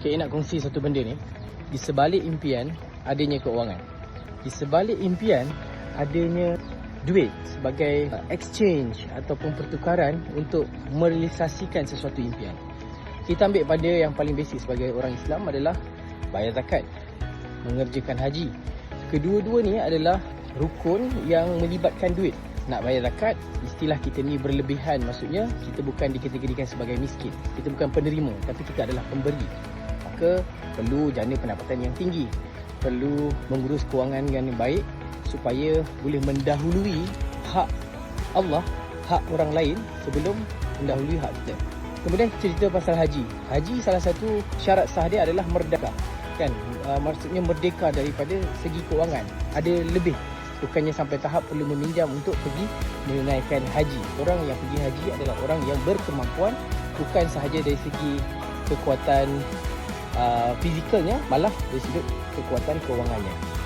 Okay, nak kongsi satu benda ni. Di sebalik impian, adanya keuangan. Di sebalik impian, adanya duit sebagai uh, exchange ataupun pertukaran untuk merealisasikan sesuatu impian. Kita ambil pada yang paling basic sebagai orang Islam adalah bayar zakat, mengerjakan haji. Kedua-dua ni adalah rukun yang melibatkan duit. Nak bayar zakat, istilah kita ni berlebihan. Maksudnya, kita bukan dikategorikan sebagai miskin. Kita bukan penerima, tapi kita adalah pemberi. Maka, perlu jana pendapatan yang tinggi. Perlu mengurus kewangan yang baik supaya boleh mendahului hak Allah, hak orang lain sebelum mendahului hak kita. Kemudian cerita pasal haji. Haji salah satu syarat sah dia adalah merdeka. Kan? Uh, maksudnya merdeka daripada segi kewangan. Ada lebih. Bukannya sampai tahap perlu meminjam untuk pergi menunaikan haji. Orang yang pergi haji adalah orang yang berkemampuan bukan sahaja dari segi kekuatan uh, fizikalnya, malah dari sudut kekuatan kewangannya.